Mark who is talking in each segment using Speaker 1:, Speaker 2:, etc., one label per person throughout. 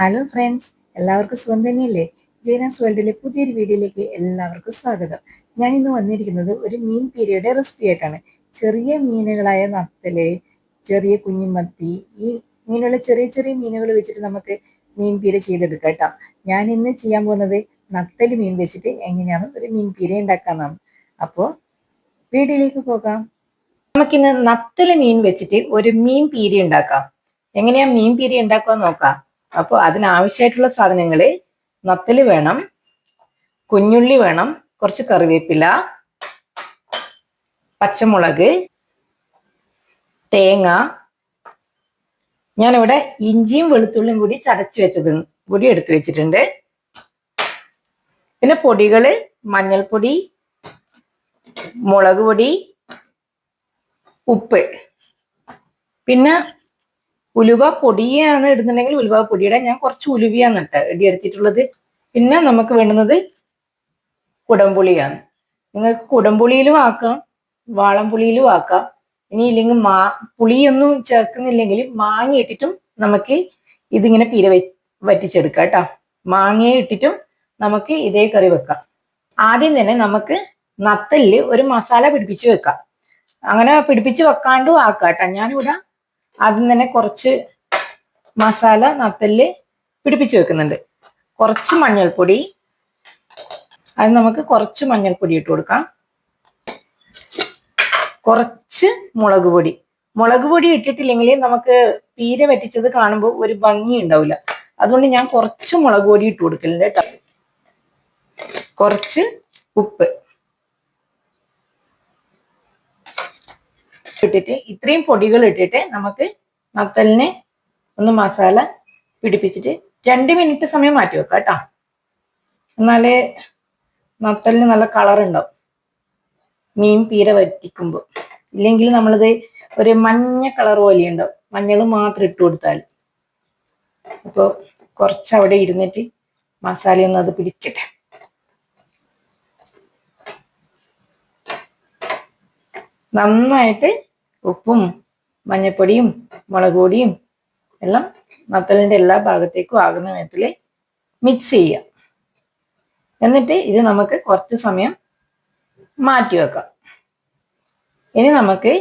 Speaker 1: Hello friends എല്ലാവർക്കും സുഖം തന്നെയല്ലേ? ജൈനാസ് വേൾഡിലെ പുതിയൊരു വീഡിയോയിലേക്ക് എല്ലാവർക്കും സ്വാഗതം. ഞാൻ ഇന്ന് വന്നിരിക്കുന്നത് ഒരു മീൻ പീരയുടെ റെസിപ്പി ആയിട്ടാണ്. ചെറിയ മീനുകളായ നത്തൽ ചെറിയ കുഞ്ഞുമത്തി ഈ ഇങ്ങനെയുള്ള ചെറിയ ചെറിയ മീനുകൾ വെച്ചിട്ട് നമുക്ക് മീൻ പീര ചെയ്തെടുക്കാം കേട്ടോ. ഞാൻ ഇന്ന് ചെയ്യാൻ പോകുന്നത് നത്തൽ മീൻ വെച്ചിട്ട് എങ്ങനെയാണ് ഒരു മീൻ പീര ഉണ്ടാക്കാന്നാണ്. അപ്പോൾ വീഡിയോയിലേക്ക് പോകാം. നമുക്കിന്ന് നത്തൽ മീൻ വെച്ചിട്ട് ഒരു മീൻ പീര ഉണ്ടാക്കാം. എങ്ങനെയാ മീൻ പീര ഉണ്ടാക്കുക നോക്കാം. അപ്പോൾ അതിനാവശ്യമായിട്ടുള്ള സാധനങ്ങൾ നത്തൽ വേണം കുഞ്ഞുള്ളി വേണം കുറച്ച് കറിവേപ്പില പച്ചമുളക് തേങ്ങ. ഞാനിവിടെ ഇഞ്ചിയും വെളുത്തുള്ളിയും കൂടി ചതച്ച് വെച്ചത് കൂടി എടുത്തു വെച്ചിട്ടുണ്ട്. പിന്നെ പൊടികൾ മഞ്ഞൾപ്പൊടി മുളക് പൊടി ഉപ്പ്. പിന്നെ ഉലുവ പൊടിയാണ് ഇടുന്നുണ്ടെങ്കിൽ ഉലുവ പൊടിയുടെ ഞാൻ കുറച്ച് ഉലുവയാണ് ഇട്ട് ഇടി എടുത്തിട്ടുള്ളത്. പിന്നെ നമുക്ക് വേണ്ടുന്നത് കുടംപുളിയാണ്. നിങ്ങൾക്ക് കുടംപുളിയിലും ആക്കാം വാളംപുളിയിലും ആക്കാം. ഇനി ഇല്ലെങ്കിൽ മാ പുളിയൊന്നും ചേർക്കുന്നില്ലെങ്കിൽ മാങ്ങ ഇട്ടിട്ടും നമുക്ക് ഇതിങ്ങനെ പീര വറ്റിച്ചെടുക്കാം കേട്ടോ. മാങ്ങ ഇട്ടിട്ടും നമുക്ക് ഇതേ കറി വെക്കാം. ആദ്യം തന്നെ നമുക്ക് നത്തലിൽ ഒരു മസാല പിടിപ്പിച്ച് വെക്കാം. അങ്ങനെ പിടിപ്പിച്ച് വെക്കാണ്ടും ആക്കാം കേട്ടോ. ഞാനിവിടെ ആദ്യം തന്നെ കുറച്ച് മസാല നത്തൽ പിടിപ്പിച്ച് വെക്കുന്നുണ്ട്. കുറച്ച് മഞ്ഞൾപ്പൊടി. അത് നമുക്ക് കുറച്ച് മഞ്ഞൾപ്പൊടി ഇട്ട് കൊടുക്കാം. കുറച്ച് മുളക് പൊടി. മുളക് പൊടി ഇട്ടിട്ടില്ലെങ്കിൽ നമുക്ക് പീര വറ്റിച്ചത് കാണുമ്പോൾ ഒരു ഭംഗി ഉണ്ടാവില്ല. അതുകൊണ്ട് ഞാൻ കുറച്ച് മുളക് പൊടി ഇട്ട് കൊടുക്കലുണ്ട് കേട്ടോ. കുറച്ച് ഉപ്പ്. ഇട്ടിട്ട് ഇത്രയും പൊടികൾ ഇട്ടിട്ട് നമുക്ക് നത്തലിനെ ഒന്ന് മസാല പിടിപ്പിച്ചിട്ട് രണ്ട് മിനിറ്റ് സമയം മാറ്റി വെക്കാം കേട്ടോ. എന്നാലേ നത്തലിന് നല്ല കളർ ഉണ്ടാവും. മീൻ പീര വറ്റിക്കുമ്പോൾ ഇല്ലെങ്കിൽ നമ്മളിത് ഒരു മഞ്ഞ കളർ പോലെ ഉണ്ടാവും. മഞ്ഞൾ മാത്രം ഇട്ട് കൊടുത്താൽ. അപ്പോൾ കുറച്ച് അവിടെ ഇരുന്നിട്ട് മസാലയൊന്നും അത് പിടിക്കട്ടെ. നന്നായിട്ട് ഉപ്പും മഞ്ഞപ്പൊടിയും മുളക് പൊടിയും എല്ലാം നത്തലിന്റെ എല്ലാ ഭാഗത്തേക്കും ആകുന്ന വിധത്തിൽ മിക്സ് ചെയ്യുക എന്നിട്ട് ഇത് നമുക്ക് കുറച്ച് സമയം മാറ്റി വെക്കാം. ഇനി നമുക്ക്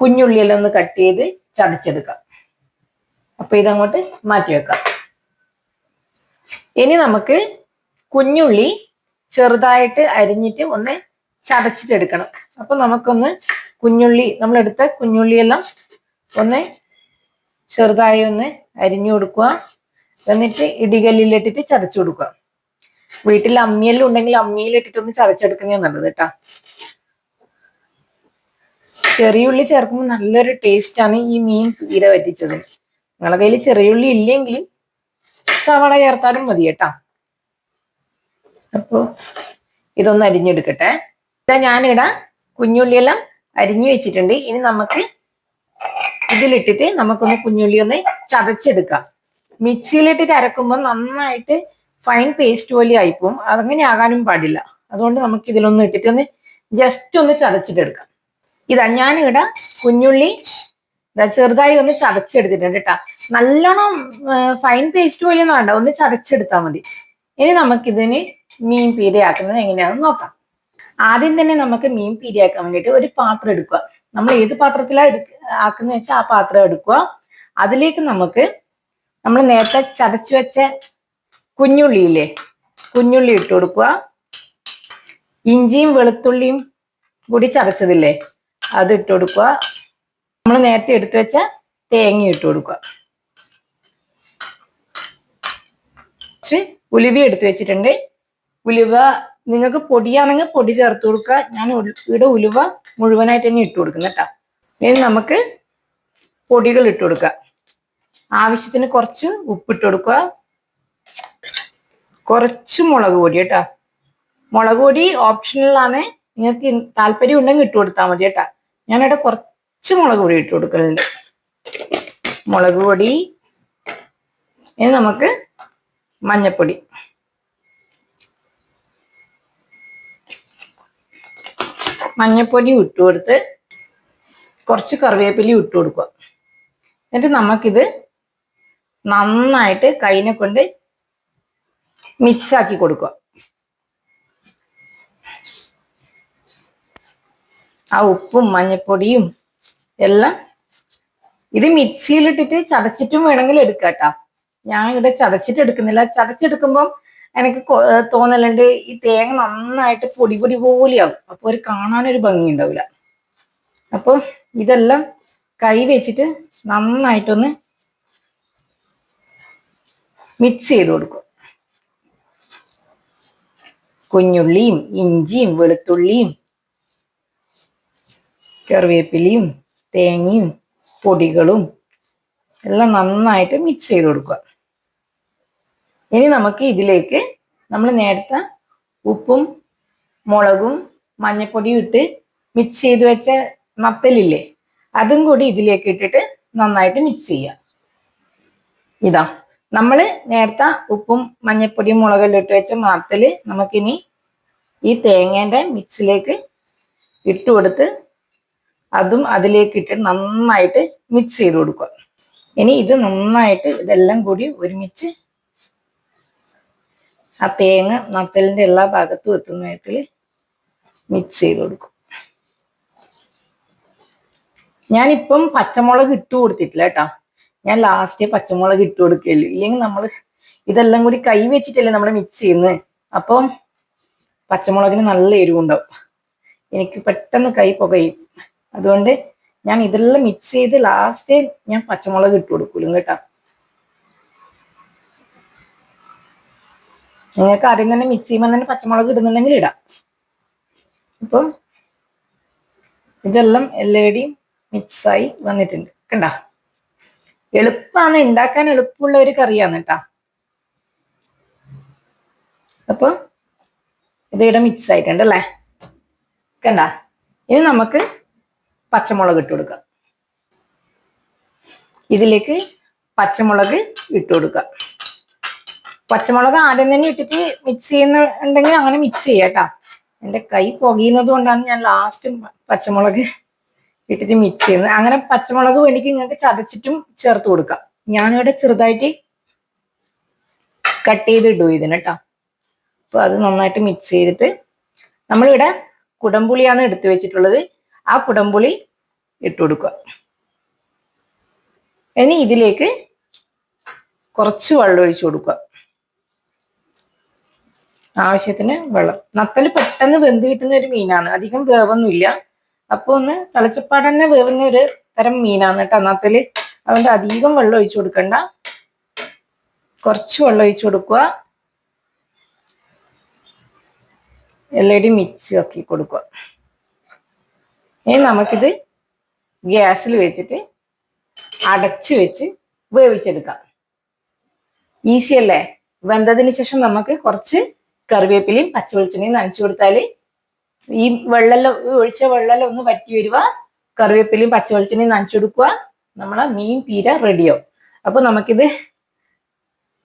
Speaker 1: കുഞ്ഞുള്ളിയെല്ലാം ഒന്ന് കട്ട് ചെയ്ത് ചതച്ചെടുക്കാം. അപ്പൊ ഇതങ്ങോട്ട് മാറ്റി വെക്കാം. ഇനി നമുക്ക് കുഞ്ഞുള്ളി ചെറുതായിട്ട് അരിഞ്ഞിട്ട് ഒന്ന് ചതച്ചിട്ടെടുക്കണം. അപ്പൊ നമുക്കൊന്ന് കുഞ്ഞുള്ളി നമ്മളെടുത്ത കുഞ്ഞുള്ളിയെല്ലാം ഒന്ന് ചെറുതായി ഒന്ന് അരിഞ്ഞു കൊടുക്കുക. എന്നിട്ട് ഇടികല്ലിലിട്ടിട്ട് ചതച്ചു കൊടുക്കുക. വീട്ടിൽ അമ്മിയെല്ലാം ഉണ്ടെങ്കിൽ അമ്മിയിലിട്ടിട്ട് ഒന്ന് ചതച്ചെടുക്കുന്നതാണ് നല്ലത് കേട്ടാ. ചെറിയുള്ളി ചേർക്കുമ്പോൾ നല്ലൊരു ടേസ്റ്റാണ് ഈ മീൻ തീരെ പറ്റിച്ചത് നിങ്ങളെ കയ്യിൽ ചെറിയുള്ളി ഇല്ലെങ്കിൽ സവാള ചേർത്താലും മതി കേട്ടാ. അപ്പോ ഇതൊന്ന് അരിഞ്ഞെടുക്കട്ടെ. ഇതാ ഞാനിവിടെ കുഞ്ഞുള്ളിയെല്ലാം അരിഞ്ഞു വെച്ചിട്ടുണ്ട്. ഇനി നമുക്ക് ഇതിലിട്ടിട്ട് നമുക്കൊന്ന് കുഞ്ഞുള്ളി ഒന്ന് ചതച്ചെടുക്കാം. മിക്സിയിലിട്ടിട്ട് അരക്കുമ്പോൾ നന്നായിട്ട് ഫൈൻ പേസ്റ്റ് പോലെ ആയിപ്പോവും. അതങ്ങനെ ആകാനും പാടില്ല. അതുകൊണ്ട് നമുക്ക് ഇതിലൊന്ന് ഇട്ടിട്ട് ഒന്ന് ജസ്റ്റ് ഒന്ന് ചതച്ചിട്ടെടുക്കാം. ഇതാ ഞാനിവിടെ കുഞ്ഞുള്ളി ചെറുതായി ഒന്ന് ചതച്ചെടുത്തിട്ടുണ്ട് കേട്ടാ. നല്ലോണം ഫൈൻ പേസ്റ്റ് പോലെ ഒന്നും വേണ്ട. ഒന്ന് ചതച്ചെടുത്താൽ മതി. ഇനി നമുക്കിതിന് മീൻ പീരയാക്കുന്നത് എങ്ങനെയാണെന്ന് നോക്കാം. ആദ്യം തന്നെ നമുക്ക് മീൻ പീരിയാക്കാൻ വേണ്ടിയിട്ട് ഒരു പാത്രം എടുക്കുക. നമ്മൾ ഏത് പാത്രത്തിലാണ് എടുക്ക ആക്കുന്ന വെച്ചാൽ ആ പാത്രം എടുക്കുക. അതിലേക്ക് നമുക്ക് നമ്മൾ നേരത്തെ ചതച്ചു വെച്ച കുഞ്ഞുള്ളിയില്ലേ കുഞ്ഞുള്ളി ഇട്ട് കൊടുക്കുക. ഇഞ്ചിയും വെളുത്തുള്ളിയും കൂടി ചതച്ചതില്ലേ അത് ഇട്ട് കൊടുക്കുക. നമ്മൾ നേരത്തെ എടുത്തു വെച്ച തേങ്ങ ഇട്ട് കൊടുക്കുക. ഉലുവി എടുത്തു വെച്ചിട്ടുണ്ട്. ഉലുവ നിങ്ങൾക്ക് പൊടിയാണെങ്കിൽ പൊടി ചേർത്ത് കൊടുക്കുക. ഞാൻ ഇവിടെ ഉലുവ മുഴുവനായിട്ട് തന്നെ ഇട്ട് കൊടുക്കുന്നു കേട്ടോ. ഇനി നമുക്ക് പൊടികൾ ഇട്ട് കൊടുക്കുക. ആവശ്യത്തിന് കുറച്ച് ഉപ്പിട്ട് കൊടുക്കുക. കുറച്ച് മുളക് പൊടി കേട്ടോ. മുളക് പൊടി ഓപ്ഷണലാണ് നിങ്ങൾക്ക് താല്പര്യം ഉണ്ടെങ്കിൽ ഇട്ട് കൊടുത്താൽ മതി കേട്ടോ. ഞാനിവിടെ കുറച്ച് മുളക് പൊടി ഇട്ട് കൊടുക്കുന്നുണ്ട് മുളക് പൊടി. ഇനി നമുക്ക് മഞ്ഞപ്പൊടി. മഞ്ഞപ്പൊടി ഇട്ട് കൊടുത്ത് കുറച്ച് കറിവേപ്പിലി ഇട്ട് കൊടുക്കുക. എന്നിട്ട് നമുക്കിത് നന്നായിട്ട് കൈനെ കൊണ്ട് മിക്സ് ആക്കി കൊടുക്കുക. ആ ഉപ്പും മഞ്ഞപ്പൊടിയും എല്ലാം ഇത് മിക്സിയിലിട്ടിട്ട് ചതച്ചിട്ടും വേണമെങ്കിൽ എടുക്കാം കേട്ടോ. ഞാൻ ഇവിടെ ചതച്ചിട്ട് എടുക്കുന്നില്ല. ചതച്ചെടുക്കുമ്പം എനിക്ക് തോന്നലുണ്ട് ഈ തേങ്ങ നന്നായിട്ട് പൊടി പൊടി പോലെയാവും. അപ്പൊ ഒരു കാണാനൊരു ഭംഗി ഉണ്ടാവില്ല അപ്പൊ ഇതെല്ലാം കൈ വെച്ചിട്ട് നന്നായിട്ടൊന്ന് മിക്സ് ചെയ്ത് കൊടുക്കും. കുഞ്ഞുള്ളിയും ഇഞ്ചിയും വെളുത്തുള്ളിയും കറിവേപ്പിലയും തേങ്ങയും പൊടികളും എല്ലാം നന്നായിട്ട് മിക്സ് ചെയ്ത് കൊടുക്കുക. ഇനി നമുക്ക് ഇതിലേക്ക് നമ്മൾ നേരത്തെ ഉപ്പും മുളകും മഞ്ഞപ്പൊടിയും ഇട്ട് മിക്സ് ചെയ്ത് വെച്ച നത്തലില്ലേ അതും കൂടി ഇതിലേക്ക് ഇട്ടിട്ട് നന്നായിട്ട് മിക്സ് ചെയ്യാം ഇതാ നമ്മൾ നേരത്തെ ഉപ്പും മഞ്ഞപ്പൊടിയും മുളകെല്ലാം ഇട്ട് വെച്ച നത്തൽ നമുക്കിനി ഈ തേങ്ങേന്റെ മിക്സിലേക്ക് ഇട്ട് കൊടുത്ത് അതും അതിലേക്ക് ഇട്ട് നന്നായിട്ട് മിക്സ് ചെയ്ത് കൊടുക്കുക. ഇനി ഇത് നന്നായിട്ട് ഇതെല്ലാം കൂടി ഒരുമിച്ച് ആ തേങ്ങ നത്തലിന്റെ എല്ലാ ഭാഗത്തും എത്തുന്ന വിധത്തിൽ മിക്സ് ചെയ്ത് കൊടുക്കും. ഞാനിപ്പം പച്ചമുളക് ഇട്ട് കൊടുത്തിട്ടില്ല കേട്ടോ. ഞാൻ ലാസ്റ്റ് പച്ചമുളക് ഇട്ട് കൊടുക്കല്ലോ ഇല്ലെങ്കിൽ നമ്മൾ ഇതെല്ലാം കൂടി കൈ വെച്ചിട്ടല്ലേ നമ്മൾ മിക്സ് ചെയ്യുന്നത് അപ്പം പച്ചമുളകിന് നല്ല എരിവുണ്ടാവും. എനിക്ക് പെട്ടെന്ന് കൈ പുകയും. അതുകൊണ്ട് ഞാൻ ഇതെല്ലാം മിക്സ് ചെയ്ത് ലാസ്റ്റ് ഞാൻ പച്ചമുളക് ഇട്ട് കൊടുക്കൂലും കേട്ടോ. നിങ്ങൾക്ക് ആദ്യം തന്നെ മിക്സ് ചെയ്യുമ്പോൾ തന്നെ പച്ചമുളക് ഇടുന്നുണ്ടെങ്കിൽ ഇടാം. അപ്പം ഇതെല്ലാം എല്ലാടിയും മിക്സായി വന്നിട്ടുണ്ട്. കണ്ട? എളുപ്പമാണ് ഉണ്ടാക്കാൻ എളുപ്പമുള്ള ഒരു കറിയാണ് കേട്ടാ. അപ്പൊ ഇതിവിടെ മിക്സ് ആയിട്ടുണ്ട് അല്ലേ? കണ്ട? ഇനി നമുക്ക് പച്ചമുളക് ഇട്ട് കൊടുക്കാം. ഇതിലേക്ക് പച്ചമുളക് ഇട്ട് കൊടുക്കാം. പച്ചമുളക് ആദ്യം തന്നെ ഇട്ടിട്ട് മിക്സ് ചെയ്യുന്നുണ്ടെങ്കിൽ അങ്ങനെ മിക്സ് ചെയ്യാം കേട്ടാ. എന്റെ കൈ പുകയുന്നത് കൊണ്ടാണ് ഞാൻ ലാസ്റ്റ് പച്ചമുളക് ഇട്ടിട്ട് മിക്സ് ചെയ്യുന്നത്. അങ്ങനെ പച്ചമുളക് വേണ്ടിക്ക് നിങ്ങൾക്ക് ചതച്ചിട്ടും ചേർത്ത് കൊടുക്കാം. ഞാനിവിടെ ചെറുതായിട്ട് കട്ട് ചെയ്ത് ഇടും ഇതിന് കേട്ടോ അപ്പൊ അത് നന്നായിട്ട് മിക്സ് ചെയ്തിട്ട് നമ്മളിവിടെ കുടംപുളിയാണ് എടുത്തു വെച്ചിട്ടുള്ളത്. ആ കുടംപുളി ഇട്ടു കൊടുക്കുക. ഇനി ഇതിലേക്ക് കുറച്ച് വെള്ളം ഒഴിച്ചു കൊടുക്കുക. ആവശ്യത്തിന് വെള്ളം. നത്തൽ പെട്ടെന്ന് വെന്ത് കിട്ടുന്ന ഒരു മീനാണ്. അധികം വേവൊന്നുമില്ല. അപ്പൊ ഒന്ന് തിളച്ചപ്പാടന്നെ വേവുന്ന ഒരു തരം മീനാണ് കേട്ടോ. നത്തൽ അതുകൊണ്ട് അധികം വെള്ളം ഒഴിച്ചു കൊടുക്കണ്ട. കുറച്ച് വെള്ളം ഒഴിച്ചു കൊടുക്കുക. എല്ലാവരുടെയും മിക്സ് ആക്കി കൊടുക്കുക. ഇനി നമുക്കിത് ഗ്യാസിൽ വെച്ചിട്ട് അടച്ചു വെച്ച് വേവിച്ചെടുക്കാം. ഈസി അല്ലേ? വെന്തതിന് ശേഷം നമുക്ക് കുറച്ച് കറിവേപ്പിലയും പച്ചവെളിച്ചെണ്ണയും നനച്ചു കൊടുത്താൽ ഈ വെള്ളെല്ലാം ഒഴിച്ച വെള്ളെല്ലാം ഒന്ന് വറ്റി വരുക കറിവേപ്പിലയും പച്ചവെളിച്ചെണ്ണയും നനച്ചു കൊടുക്കുക നമ്മളെ മീൻ പീര റെഡിയാവും. അപ്പൊ നമുക്കിത്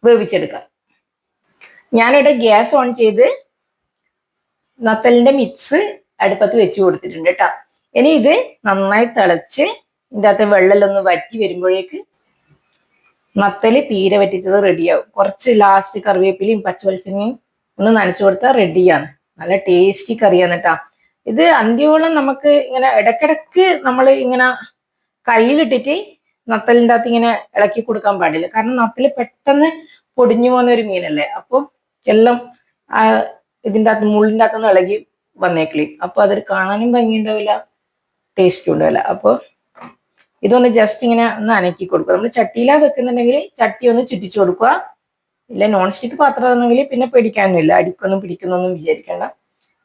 Speaker 1: വേവിച്ചെടുക്കാം. ഞാനിവിടെ ഗ്യാസ് ഓൺ ചെയ്ത് നത്തലിന്റെ മിക്സ് അടുപ്പത്ത് വെച്ച് കൊടുത്തിട്ടുണ്ട് കേട്ടോ. ഇനി ഇത് നന്നായി തിളച്ച് ഇതിന്റെ അകത്ത് വെള്ളമെല്ലാം ഒന്ന് വറ്റി വരുമ്പോഴേക്ക് നത്തൽ പീര വറ്റിച്ചത് റെഡിയാവും കുറച്ച് ലാസ്റ്റ് കറിവേപ്പിലയും പച്ചവെളിച്ചെണ്ണയും ഒന്ന് നനച്ചു കൊടുത്താൽ റെഡിയാണ് നല്ല ടേസ്റ്റി കറിയാണ് കേട്ടാ ഇത് അന്ത്യോളം നമുക്ക് ഇങ്ങനെ ഇടക്കിടക്ക് നമ്മൾ ഇങ്ങനെ കയ്യിലിട്ടിട്ട് നത്തലിന്റെ അകത്ത് ഇങ്ങനെ ഇളക്കി കൊടുക്കാൻ പാടില്ല. കാരണം നത്തൽ പെട്ടെന്ന് പൊടിഞ്ഞു പോകുന്ന ഒരു മീനല്ലേ? അപ്പം എല്ലാം ഇതിന്റെ അകത്ത് മുള്ളിന്റെ അകത്തുനിന്ന് ഇളകി വന്നേക്കളി അപ്പൊ അതൊരു കാണാനും ഭംഗിയുണ്ടാവില്ല ടേസ്റ്റും ഉണ്ടാവില്ല. അപ്പോൾ ഇതൊന്ന് ജസ്റ്റ് ഇങ്ങനെ ഒന്ന് അനക്കി കൊടുക്കുക. നമ്മൾ ചട്ടിയിലാ വെക്കുന്നുണ്ടെങ്കിൽ ചട്ടി ഒന്ന് ചുറ്റിച്ചു കൊടുക്കുക. ഇല്ല നോൺ സ്റ്റിക്ക് പാത്രമാണെങ്കിൽ പിന്നെ പേടിക്കാനൊന്നുമില്ല. അടിക്കൊന്നും പിടിക്കുന്നൊന്നും വിചാരിക്കണ്ട.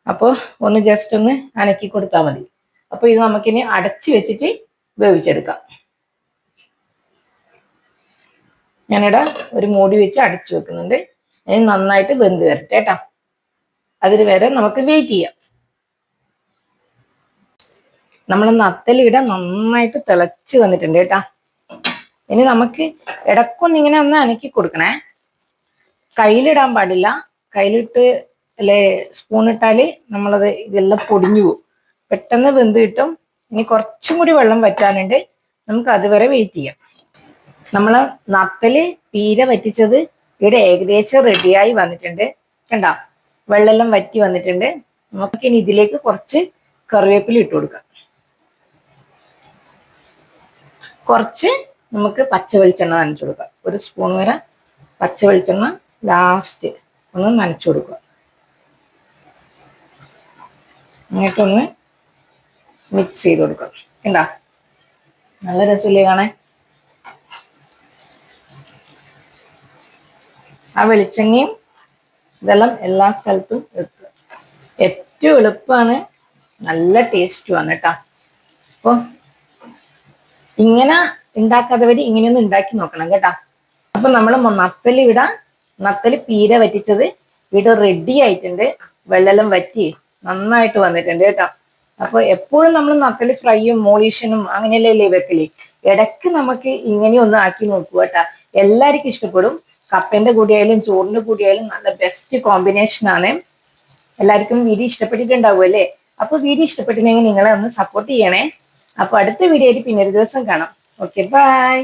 Speaker 1: അപ്പോൾ ഒന്ന് ജസ്റ്റ് ഒന്ന് അനക്കി കൊടുത്താൽ മതി. അപ്പോൾ ഇത് നമുക്കിനി അടച്ചു വെച്ചിട്ട് വേവിച്ചെടുക്കാം. ഞാനിവിടെ ഒരു മൂടി വെച്ച് അടച്ചു വെക്കുന്നുണ്ട്. ഇനി നന്നായിട്ട് വെന്ത് വരട്ടെ കേട്ടോ അതിന് വരെ നമുക്ക് വെയിറ്റ് ചെയ്യാം. നമ്മൾ നത്തലിട നന്നായിട്ട് തിളച്ച് വന്നിട്ടുണ്ട് കേട്ടാ ഇനി നമുക്ക് ഇടക്കൊന്നിങ്ങനെ ഒന്ന് അനക്കി കൊടുക്കണേ. കയ്യിലിടാൻ പാടില്ല. കയ്യിലിട്ട് അല്ലെ സ്പൂൺ ഇട്ടാൽ നമ്മളത് ഇതെല്ലാം പൊടിഞ്ഞു പോകും. പെട്ടെന്ന് വെന്ത് കിട്ടും. ഇനി കുറച്ചും കൂടി വെള്ളം വറ്റാനുണ്ട്. നമുക്ക് അതുവരെ വെയിറ്റ് ചെയ്യാം. നമ്മൾ നത്തൽ പീര വറ്റിച്ചത് ഇവിടെ ഏകദേശം റെഡിയായി വന്നിട്ടുണ്ട്. കണ്ട? വെള്ളമെല്ലാം വറ്റി വന്നിട്ടുണ്ട്. നമുക്ക് ഇനി ഇതിലേക്ക് കുറച്ച് കറിവേപ്പില ഇട്ട് കൊടുക്കാം. കുറച്ച് നമുക്ക് പച്ച വെളിച്ചെണ്ണ നനച്ചു കൊടുക്കാം. ഒരു സ്പൂൺ വരെ പച്ച വെളിച്ചെണ്ണ ലാസ്റ്റ് ഒന്ന് നനച്ചു കൊടുക്കുക. എന്നിട്ടൊന്ന് മിക്സ് ചെയ്ത് കൊടുക്കുക. കണ്ടാ? നല്ല രസമില്ലേ കാണേ ആ വെളിച്ചെണ്ണയും ഇതെല്ലാം എല്ലാ സ്ഥലത്തും എത്തുക. ഏറ്റവും എളുപ്പമാണ് നല്ല ടേസ്റ്റുമാണ് കേട്ടോ. അപ്പോൾ ഇങ്ങനെ ഉണ്ടാക്കാത്തവര് ഇങ്ങനെയൊന്നും ഉണ്ടാക്കി നോക്കണം കേട്ടോ. അപ്പൊ നമ്മൾ നത്തൽ നത്തൽ പീര വറ്റിച്ചത് ഇവിടെ റെഡി ആയിട്ടുണ്ട്. വെള്ളെല്ലാം വറ്റി നന്നായിട്ട് വന്നിട്ടുണ്ട് കേട്ടോ. അപ്പൊ എപ്പോഴും നമ്മൾ നത്തൽ ഫ്രൈയും മോളീഷനും അങ്ങനെയല്ലേ വെക്കൽ? ഇടയ്ക്ക് നമുക്ക് ഇങ്ങനെയൊന്ന് ആക്കി നോക്കുക കേട്ടോ. എല്ലാവർക്കും ഇഷ്ടപ്പെടും. കപ്പന്റെ കൂടിയായാലും ചോറിന്റെ കൂടിയായാലും നല്ല ബെസ്റ്റ് കോമ്പിനേഷൻ ആണ്. എല്ലാവർക്കും വീഡിയോ ഇഷ്ടപ്പെട്ടിട്ടുണ്ടാവും അല്ലേ? അപ്പൊ വീഡിയോ ഇഷ്ടപ്പെട്ടിട്ടുണ്ടെങ്കിൽ നിങ്ങളെ ഒന്ന് സപ്പോർട്ട് ചെയ്യണേ. അപ്പൊ അടുത്ത വീഡിയോ ആയിട്ട് പിന്നൊരു ദിവസം കാണാം. Okay bye